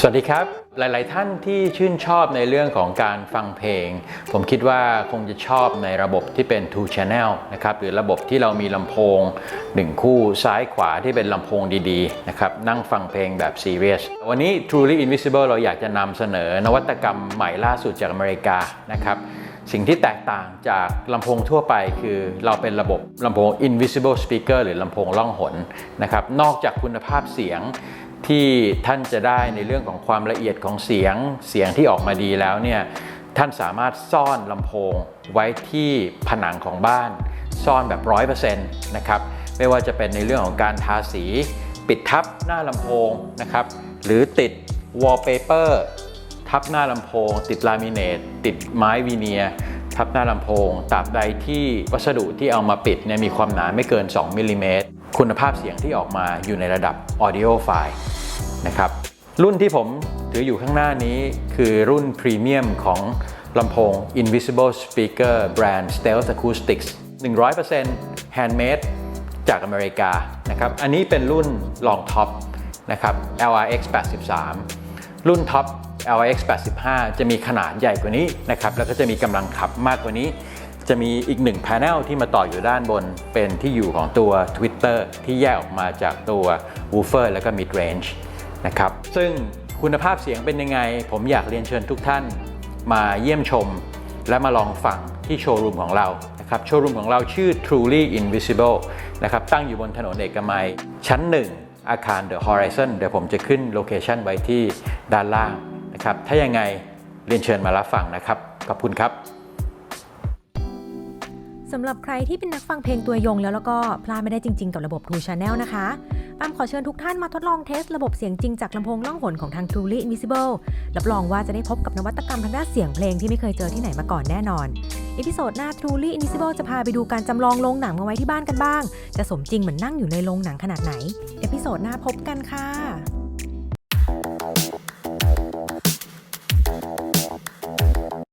สวัสดีครับ หลาย ๆ ท่านที่ชื่นชอบในเรื่องของการฟังเพลง ผมคิดว่าคงจะชอบในระบบที่เป็น two channel นะครับ หรือระบบที่เรามีลำโพง 1 คู่ซ้ายขวาที่เป็นลำโพงดี ๆ นะครับ นั่งฟังเพลงแบบ serious วันนี้ Truly Invisible เราอยากจะนำเสนอนวัตกรรมใหม่ล่าสุดจากอเมริกานะครับสิ่งที่แตกต่างจากลำโพงทั่วไปคือเราเป็นระบบลำโพง invisible speaker หรือลำโพงล่องหนนะครับ นอกจากคุณภาพเสียง ที่ท่านจะได้ในเรื่องของความละเอียดของเสียงเสียงที่ออกมาดีแล้วเนี่ยท่านสามารถซ่อนลำโพงไว้ที่ผนังของบ้าน ซ่อนแบบ 100%นะครับไม่ว่าจะเป็นในเรื่องของการทาสี ปิดทับหน้าลำโพงนะครับหรือติด wallpaper ทับหน้าลำโพง ติดลามิเนตติดไม้วีเนียร์ทับหน้าลำโพงตราบใดที่วัสดุที่เอามาปิดเนี่ยมีความหนาไม่เกิน 2มิลลิเมตร คุณภาพเสียงที่ออกมาอยู่ในระดับ audio file นะครับรุ่นที่ผมถืออยู่ข้างหน้านี้คือรุ่นพรีเมียมของลำโพง Invisible Speaker Brand Stealth Acoustics 100% handmade จากอเมริกานะครับ อันนี้เป็นรุ่นลองท็อปนะครับ LRX 83 รุ่นท็อป LX 85 จะมีขนาดใหญ่กว่านี้นะครับ แล้วก็จะมีกำลังขับมากกว่านี้ จะมีอีกหนึ่ง panel ที่มาต่ออยู่ด้านบน เป็นที่อยู่ของตัว Twitter ที่แยกออกมาจากตัว woofer แล้วก็ mid range นะครับ ซึ่งคุณภาพเสียงเป็นยังไง ผมอยากเรียนเชิญทุกท่านมาเยี่ยมชม และมาลองฟังที่โชว์รูมของเรานะครับโชว์รูมของเราชื่อ Truly Invisible นะครับตั้งอยู่บนถนนเอกมัย ชั้น 1 อาคาร The Horizon เดี๋ยวผมจะขึ้นโลเคชันไว้ที่ด้านล่างนะครับถ้ายังไงเรียนเชิญมารับฟังนะครับ ขอบคุณครับ สำหรับใครที่เป็นนักฟังเพลงตัวยงแล้วแล้วก็พลาดไม่ได้จริง ๆ กับระบบ True Channel นะคะปามขอเชิญทุกท่านมาทดลองเทสระบบเสียงจริงจากลำโพงล่องหนของทาง Truly Invisible รับรองว่าจะได้พบกับนวัตกรรมทางด้านเสียงเพลงที่ไม่เคยเจอที่ไหนมาก่อนแน่นอนอีพิโซดหน้า Truly Invisible จะพาไปดูการจำลองโรงหนังมาไว้ที่บ้านกันบ้าง จะสมจริงเหมือนนั่งอยู่ในโรงหนังขนาดไหน เอพิโซดหน้าพบกันค่ะ